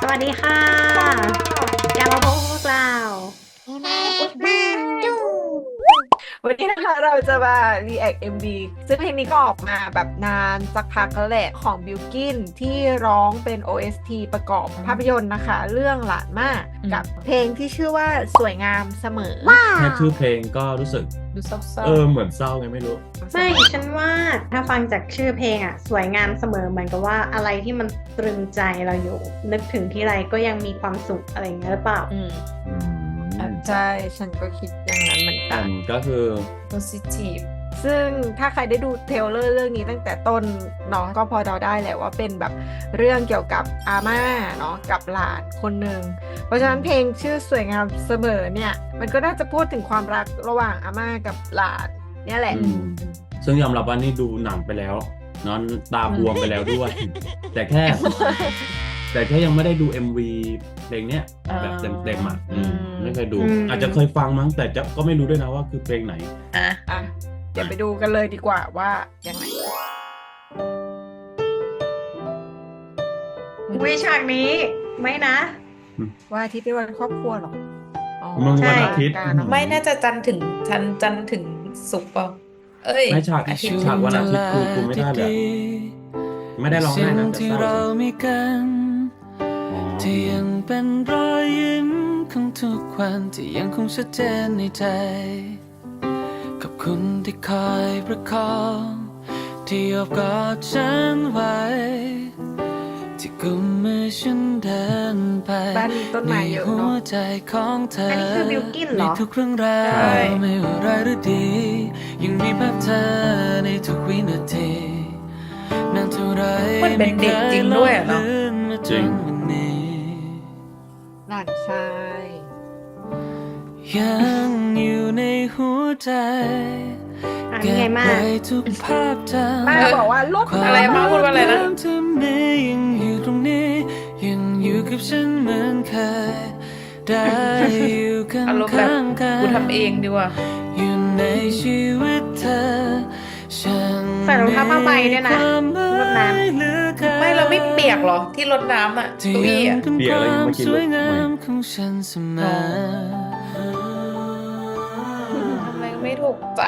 สวัสดีค่ะกลับมาพบกับพวกเรา วันนี้นะคะเราจะมา react MV ซึ่งเพลงนี้ก็ออกมาแบบนานสักพักแล้วแหละของบิลกินที่ร้องเป็น OST ประกอบภาพยนตร์นะคะ เรื่องหลานมากอืมกับเพลงที่ชื่อว่าสวยงามเสมอแค่ชื่อเพลงก็รู้สึกดูเศร้าเออเหมือนเศร้าไงไม่รู้ ไม่ฉันว่าถ้าฟังจากชื่อเพลงอะ สวยงามเสมอเหมือนกับว่าอะไรที่มันตรึงใจเราอยู่ นึกถึงที่ไรก็ยังมีความสุขอะไรอย่างเงี้ยหรือเปล่าๆอืมอืม ใช่ ฉันก็คิดอย่างนั้นเหมือนกัอัน นก็คือ positive ซึ่งถ้าใครได้ดูเทรลเลอร์เรื่องนี้ตั้งแต่ต้นเนาะก็พอเดาได้แหละว่าเป็นแบบเรื่องเกี่ยวกับอาม่าเนาะกับหลานคนหนึ่งเพราะฉะนั้นเพลงชื่อสวยงามเสมอเนี่ย มันก็น่าจะพูดถึงความรักระหว่างอาม่ากับหลานเนี่ยแหละ อืมซึ่งยอมรับว่านี่ดูหนังไปแล้วเนอนตาบวมไปแล้วด้วย แต่แค่ แต่แค่ยังไม่ได้ดู MV เพลงเนี้ยแบบเต็มๆอะอืมอืม ไม่เคยดู อืม อาจจะเคยฟังมั้งแต่จะก็ไม่รู้ด้วยนะว่าคือเพลงไหน อะอะเดี๋ยวไปดูกันเลยดีกว่าว่ายังไงวิฉากนี้ไม่นะ ว่าอาทิตย์เป็นวันครอบครัวเหรออ๋อมึงใช่วันอาทิตย์ การเนอะไม่น่าจะจันทร์ถึงจันทร์จันทร์ถึงศุกร์เปล่าเอ้ยไม่ฉากอาทิตย์ฉากวันอาทิตย์กูกูไม่ได้เลยอะไม่ได้ร้องไห้นะแต่ที่เศร้า เราเฉยมีกันอ๋อ ที่ยังเป็นรอยยิ้มของทุกวันที่ยังคงชัดเจนในใจขอบคุณที่คอยประคองที่ยอบกอดฉันไว้ ที่กุมมือฉันเดินไปบ้านมีต้นไม้เยอะหัวเนาะใจของเธออัอันนี้คือบิลกิ้นเหรอ ในทุกเรื่องราวใช่ไม่ว่าร้ายหรือดี ยังมีภาพเธอในทุกวินาทีนานเท่าไรมันเป็นเด็กจริงด้วยอะเนอะไม่คยลบลืมมาจนวันนี้ห ลานชายยังอยู่ในหัวใจอะนี่ไงมาก เก็บไว้ทุกภาพจำ ป้าบอกว่าลูกความอะไรมาพูดว่าอะไรนะงดงมที่มียังอยู่ตรงนี้ ยังอยู่กับฉันเหมือนเคย ได้อยู่ข้างอารมณ์แบบข้างกันกูทำเองดีกว่า อยู่ในชีวิตเธอฉันใส่รองเท้าผ้าใบด้วยนะมีความหมายรดน้ำ เหลือ ปียกเหรอที่รดน้ำอะที่เก้าอี้ยัอะงเป็นเปียคกอะไรวามเมื่อกี้สวยงามไม่ของฉันเสมอทำไมไม่ถูกใจ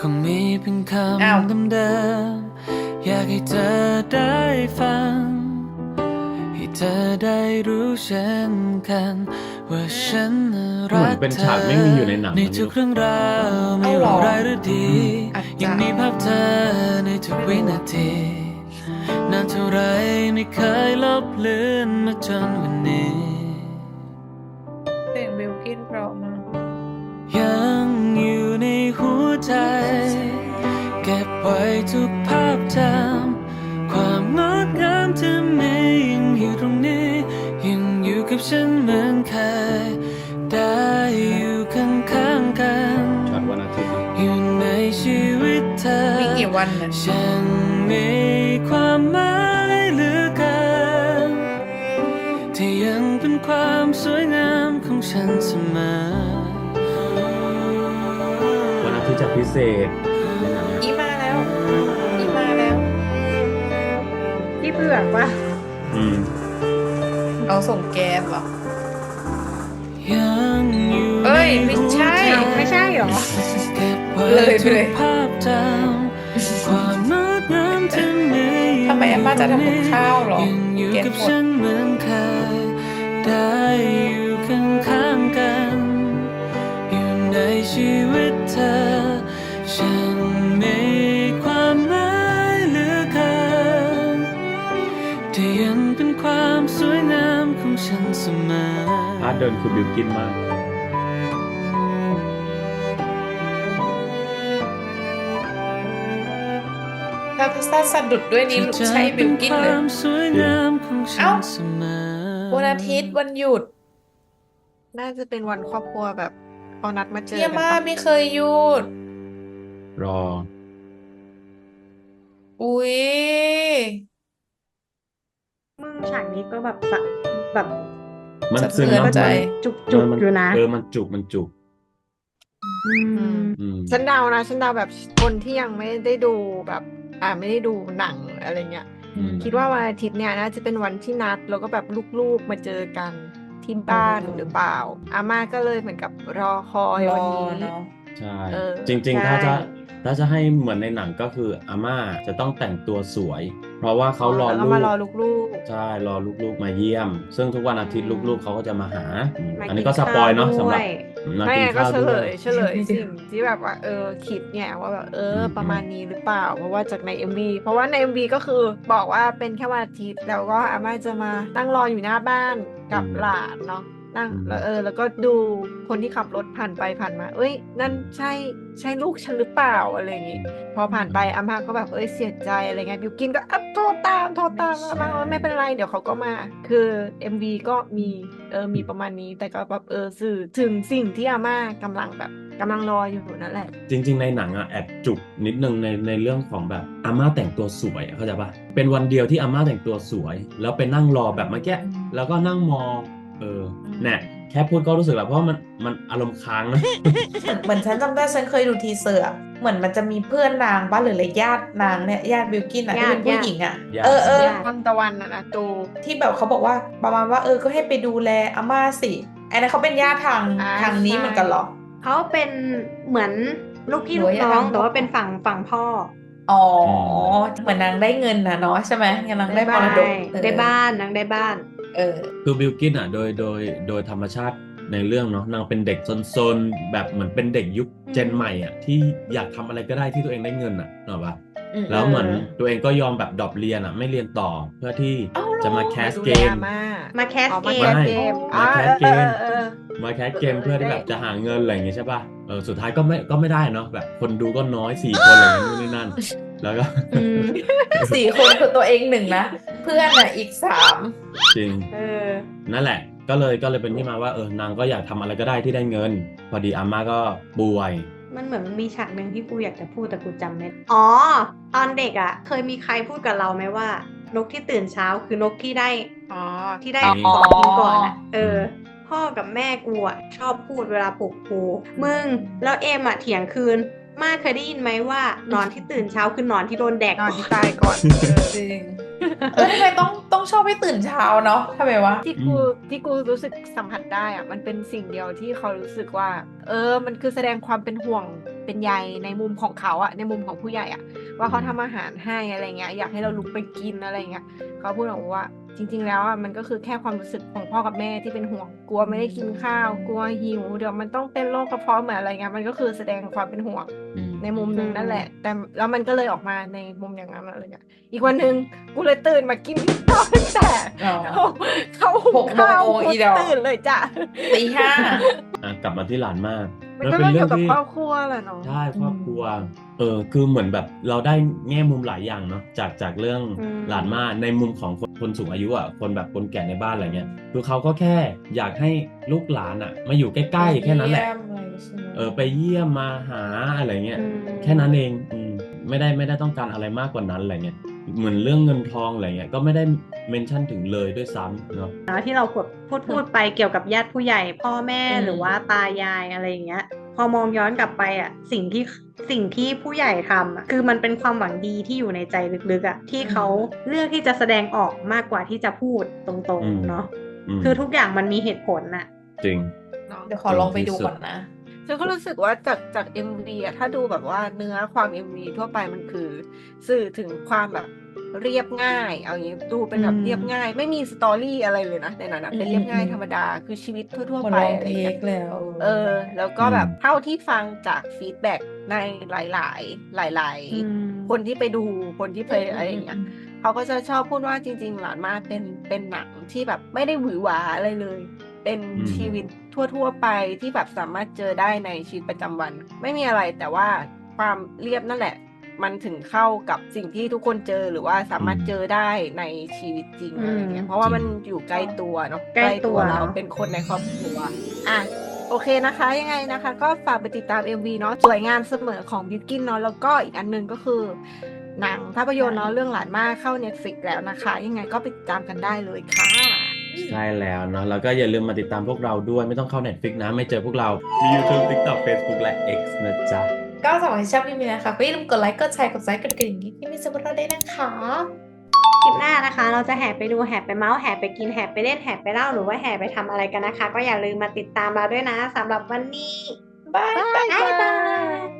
คงมีเพียงคอ้าวำเดิมๆอยากให้เธอได้ฟังให้ เธอได้รู้เช่นกัน ว่าฉันน่ะเหมืรัอนกเป็นเธฉากไม่มีอยู่ในหนังในอะทุกเรื่องราวไม่เอาเหรอว่าร้ายหรือดีอาจจะยังมีภาพเธอในทุกวินาทีนานเท่าไรไม่เคยลบเลือนมาจนวันนี้เสียงบิลกินเพราะมากยังอยู่ในหัวใจ เก็บไว้ทุกภาพจำ กี่วันน่ะฉันมีความหมายเหลือเกินที่ยังเป็นความสวยงามของฉันเสมอวันอาทิตย์จะพิเศษในหนังอีมาแล้วอีมาแล้วที่เผือกปะอืมเอาส่งแก๊สเหรอยังอยู่เอ้ย ไม่ใช่ในหัวจไม่ใช่เหรอเก็บไว้เลยไปทุเลกย ภาพจำความงดงามที่มีทำไมอาม่าจะทำกับข้าวเหรอยังอยู่เก็บกับหมดฉันเหมือนเคยได้อยู่ข้างข้างๆกันอยู่ในชีวิตเธอ ฉันมีความหมายเหลือเกินที่ยังเป็นความสวยงามของฉันเสมอพาร์ทเดินคือบิวกินมาก ถ้าถ้าสะดุดด้วยนี้ใช่บิลกินเลยความสวยงามของฉัเอ้านเสมอวันอาทิตย์วันหยุด น่าจะเป็นวันครอบครัวแบบเอานัดมาเจอเฮียกันมาปะไม่เคยหยุด รอ อุ้ยมึงฉากนี้ก็แบบสะแบบมันสะซึ้งเทือนเนาะใจมันจุกจุกเมันอยู่นะเออมันจุกมันจุก อืม อืม ฉันเดานะ ฉันเดาแบบคนที่ยังไม่ได้ดูแบบ อ่าไม่ได้ดูหนังอะไรเงี้ยอืมคิดว่าวันอาทิตย์เนี่ยน่าจะเป็นวันที่นัดแล้วก็แบบลูกๆมาเจอกันที่บ้านอืมหรือเปล่า อาม่าก็เลยเหมือนกับรอคอยรวันอนี้เนาะใช่เออจริงๆใช่ถ้าจะถ้าจะให้เหมือนในหนังก็คืออาม่าจะต้องแต่งตัวสวย เพราะว่าเขารอแล้วก็ลูกมารอลูกใช่รอลูกๆมาเยี่ยม ซึ่งทุกวันอาทิตย์อืมลูกๆเขาก็จะมาหาอืมมาอันนี้กิก็สปอยเนาะข้วสำหรับ ด้วยๆมาไม่กินงั้นก็ข้าวเฉด้ลวยยเฉลยสิ่งที่แบบว่าเออคิดเนี่ยว่าแบบเอออมประมาณนี้หรือเปล่า เพราะว่าจากใน MV เพราะว่าใน MV ก็คือบอกว่าเป็นแค่วันอาทิตย์แล้วก็อาม่าจะมานั่งรออยู่หน้าบ้านกับอืมหลานเนาะ นั่งอืมแล้วเออ แล้วก็ดูคนที่ขับรถผ่านไปผ่านมา เอ้ย นั่นใช่ใช่ลูกฉันหรือเปล่าอะไรอย่างงี้พอผ่านไปอาม่าก็แบบเอ้ยเสียใจอะไรเงี้ยบิวกินก็อัพโทรตามโทรตามอาม่าว่าไม่เป็นไรเดี๋ยวเขาก็มา คือ MV ก็มีเออมีประมาณนี้แต่ก็แบบเออสื่อถึงสิ่งที่อาม่ากำลังแบบกำลังรออยู่นั่นแหละ จริง ๆ ในหนังอะแอบจุกนิดนึงในในเรื่องของแบบอาม่าแต่งตัวสวยอะเข้าใจปะเป็นวันเดียวที่อาม่าแต่งตัวสวย แล้วไปนั่งรอแบบเมื่อกี้แล้วก็นั่งมอง เอออืมเนี่ยแค่พูดก็รู้สึกแล้วเพราะว่ามันมันอารมณ์ค้างนะเหมือนเหมือนฉันจำได้ฉันเคยดูทีเซอร์อะเหมือนมันจะมีเพื่อนนางบ้านหรืออะไรญาตินางเนี่ยญาติบิวกินอะที่เป็นผู้ญาติหญิงอะญาติเออเออญาติวันตะวันอะนะตูที่แบบเขาบอกว่าประมาณว่าเออก็ให้ไปดูแลอาม่าสิไอ้นั่นเขาเป็นญาติทางอ่าทางนี้ใช่เหมือนกันเหรอเขาเป็นเหมือนลูกพี่หรืลูอกว่าน้องยังไงแต่ว่าเป็นฝั่งฝั่งพ่ออ๋อ เหมือนนางได้เงินนะเนาะใช่ไหมนางได้มรดกเออได้บ้านนางได้บ้าน เออคือบิลกินอะโดยโดยโดยธรรมชาติในเรื่องเนาะนางเป็นเด็กซนๆแบบเหมือนเป็นเด็กยุคอืมเจนใหม่อะที่อยากทำอะไรก็ได้ที่ตัวเองได้เงินอะเนกอะปะอืมแล้วเหมือนตัวเองก็ยอมแบบดรอปเรียนอะไม่เรียนต่อเพื่อที่อ้าวเหรอจะมาแคสดูเกแลมอาม่ามาแคสอ๋อเกมามแคสเกมมาแคสเกมออออเออมาแคสเกมเออเพื่อที่ได้แบบจะหาเงินอะไรอย่างเงี้ยใช่ป่ะเออสุดท้ายก็ไม่ก็ไม่ได้เนาะแบบคนดูก็น้อยสี่คนอะไรอย่างเงี้ยนู่นนี่นั่น แล้วก็อืมสี่คนคือตัวเองหนึ่งนะเพื่อนอะอีกสาม จริงเออนั่นแหละ ก็เลยก็เลยเป็นที่มาว่าเออนางก็อยากทำอะไรก็ได้ที่ได้เงิน พอดีอาม่าก็ป่วย มันเหมือนมันมีฉากหนึ่งที่กูอยากจะพูดแต่กูจำไม่ได้อ๋อ ตอนเด็กอะ เคยมีใครพูดกับเราไหมว่านกที่ตื่นเช้าคือนกที่ได้อ๋อที่ได้อ๋อของกินก่อนอะเออพ่อกับแม่กูอะชอบพูดเวลาปลุกกูมึงแล้วเอมอะเถียงคืนมาเคยได้ยินไหมว่านอนที่ตื่นเช้าคือนอนที่โดนแดกนอนก่อนที่ตายก่อนเออจริง เออทำไมต้องต้องชอบให้ตื่นเช้าเนาะทำไมวะที่กูที่กูรู้สึกสัมผัสได้อะมันเป็นสิ่งเดียวที่เขารู้สึกว่า เออ มันคือแสดงความเป็นห่วงเป็นใยในมุมของเขาอะในมุมของผู้ใหญ่อะว่าเขาทำอาหารให้อะไรเงี้ยอยากให้เราลุกไปกินอะไรเงี้ยเขาพูดบอกว่า จริง ๆ แล้วอะมันก็คือแค่ความรู้สึกของพ่อกับแม่ที่เป็นห่วงกลัวไม่ได้กินข้าว กลัวหิว เดี๋ยวมันต้องเป็นโรคกระเพาะเหมือนอะไรเงี้ยมันก็คือแสดงความเป็นห่วงในมุมหนึ่งนั่นแหละ แต่แล้วมันก็เลยออกมาในมุมอย่างนั้นอะไรเงี้ยอีกวันหนึ่งกูเลยตื่นมากินข้าวตั้งแต่อ๋อเขาเขาหุหงกโมงข้าวโอ้กูอีดอกตื่นเลยจ้ะตีห้าอะกลับมาที่หลานมากมันก็เรื่องเกี่ยวกับครอบครัวแหละเนาะใช่ครอบครัวเออคือเหมือนแบบเราได้แง่มุมหลายอย่างเนาะจากจากเรื่องอืมหลานมาในมุมของคน คนสูงอายุอะคนแบบคนแก่ในบ้านอะไรเงี้ยคือเขาก็แค่อยากให้ลูกหลานอะ มาอยู่ใกล้ๆแค่นั้นแหละเยี่ยมอะไรใช่ไหมเออไปเยี่ยมมาหาอะไรเงี้ยอืมแค่นั้นเองอืมไม่ได้ไม่ได้ต้องการอะไรมากกว่านั้นอะไรเงี้ยเหมือนเรื่องเงินทองอะไรเงี้ยก็ไม่ได้เมนชั่นถึงเลยด้วยซ้ำเนาะเนาะที่เราพูดพูดพูดไปเกี่ยวกับญาติผู้ใหญ่พ่อแม่อืมหรือว่าตายายอะไรอย่างเงี้ย พอมองย้อนกลับไปอะสิ่งที่สิ่งที่ผู้ใหญ่ทำอะคือมันเป็นความหวังดีที่อยู่ในใจลึกๆอะที่เขาเลือกที่จะแสดงออกมากกว่าที่จะพูดตรงอืมๆเนาะมคือทุกอย่างมันมีเหตุผลน่ะ จริงเนาะเดี๋ยวขอลองไปดูก่อนนะฉันก็รู้สึกว่าจากจาก MV อะถ้าดูแบบว่าเนื้อความ MV ทั่วไปมันคือ สื่อถึงความแบบ เรียบง่าย เอางี้ดูเป็นแบบอืมเรียบง่าย ไม่มีสตอรี่อะไรเลยนะในนั้นอะเป็นอืมเรียบง่ายอืมธรรมดาคือชีวิตทั่วหมๆดไปลองอะไรเทเงี้คยแล้วเออ แล้วก็อืมแบบเท่าที่ฟังจากฟีดแบ็กในหลาย ๆ หลายอืมๆคนที่ไปดูคนที่ไปอะไรอย่างเงี้ยเขาก็จะชอบพูดว่าจริง ๆ หลานมาเป็นเป็นหนังที่แบบไม่ได้หวือหวาอะไรเลย เป็นอืมชีวิตทั่ว ๆ ไปที่แบบสามารถเจอได้ในชีวิตประจำวัน ไม่มีอะไรแต่ว่าความเรียบนั่นแหละ มันถึงเข้ากับสิ่งที่ทุกคนเจอหรือว่าสามารถเจอได้ในชีวิตจริงอืมอะไรเงี้ยเพราะว่ามันอยู่ใกล้ตัวเนาะใกล้ตัวเราเนอะเป็นคนในครอบครัวอะโอเคนะคะยังไงนะคะ ก็ฝากไปติดตาม MV เนาะสวยงามเสมอของบิวกินเนาะแล้วก็อีกอันหนึงก็คือ หนังภาพยนตร์เนาะเรื่องหลานมากเข้า Netflix แล้วนะคะ ยังไงก็ไปติดตามกันได้เลยค่ะใช่แล้วเนาะแล้วก็อย่าลืมมาติดตามพวกเราด้วยไม่ต้องเข้า Netflix นะ ไม่เจอพวกเรา มี YouTube TikTok Facebook และ X นะจ๊ะ ก็สำหรับที่ชอบคลิปนี้นะคะก็อย่าลืมกดไลค์กดแชร์กดซับกดกระดิ่งที่มีสมุดเราได้นะคะคลิปหน้านะคะ เราจะแห่ไปดูแห่ไปเมาส์แห่ไปกินแห่ไปเล่นแห่ไปเล่าหรือว่าแห่ไปทำอะไรกันนะคะ ก็อย่าลืมมาติดตามเราด้วยนะสำหรับวันนี้บายบายบ๊ายบาย